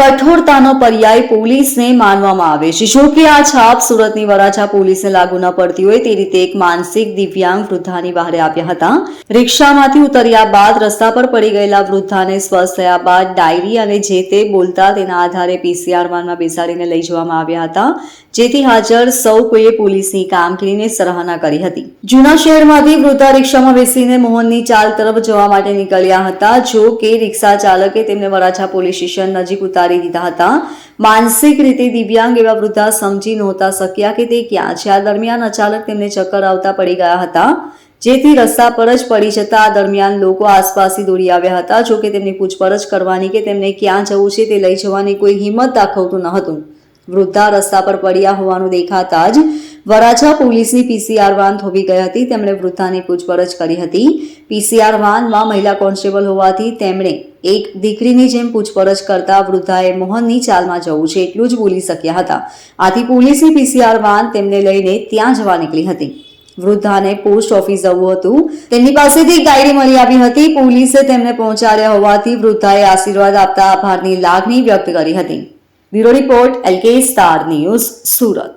કઠોરતાનો પર્યાય પોલીસને માનવામાં આવે છે. જો કે આ છાપ સુરતની વરાછા પોલીસને લાગુ ન પડતી હોય, તે રીતે એક માનસિક દિવ્યાંગ વૃદ્ધાની બહારે આવ્યા હતા. રિક્ષામાંથી ઉતર્યા બાદ રસ્તા પર પડી ગયેલા વૃદ્ધાને સ્વસ્થ થયા બાદ ડાયરી અને જે તે બોલતા તેના આધારે પીસીઆર વાનમાં બેસાડીને લઈ જવામાં આવ્યા હતા. જેથી હાજર સૌ કોઈએ પોલીસની કામગીરીને સરાહના કરી હતી. જૂના શહેરમાંથી વૃદ્ધા રિક્ષામાં બેસીને મોહનની ચાલ તરફ જવા માટે નીકળ્યા હતા. જો કે રિક્ષા ચાલકે તેમને વરાછા પોલીસ સ્ટેશન નજીક ઉતારી દીધા હતા. માનસિક રીતે દિવ્યાંગ એવા વૃદ્ધા સમજી નહોતા શક્યા કે તે ક્યાં છે. આ દરમિયાન અચાનક તેમને ચક્કર આવતા પડી ગયા હતા. જેથી રસ્તા પર જ પડી જતા આ દરમિયાન લોકો આસપાસથી દોડી આવ્યા હતા. જો કે તેમની પૂછપરછ કરવાની કે તેમને ક્યાં જવું છે તે લઈ જવાની કોઈ હિંમત દાખવતું ન હતું. વૃદ્ધા રસ્તા પર પડ્યા હોવાનું દેખાતા જ વરાછા પોલીસની પીસીઆર વાન થોભી ગઈ હતી. તેમણે વૃદ્ધાની પૂછપરછ કરી હતી. પીસીઆર વાનમાં મહિલા કોન્સ્ટેબલ હોવાથી તેમણે એક દીકરીની જેમ પૂછપરછ કરતા વૃદ્ધાએ મોહનની ચાલમાં જવું છે એટલું જ બોલી શક્યા હતા. આથી પોલીસની પીસીઆર વાન તેમને લઈને ત્યાં જવા નીકળી હતી. વૃદ્ધાને પોસ્ટ ઓફિસ જવું હતું. તેમની પાસેથી એક ડાયરી મળી આવી હતી. પોલીસે તેમને પહોંચાડ્યા હોવાથી વૃદ્ધાએ આશીર્વાદ આપતા આભારની લાગણી વ્યક્ત કરી હતી. Bureau report, LK star news, Surat.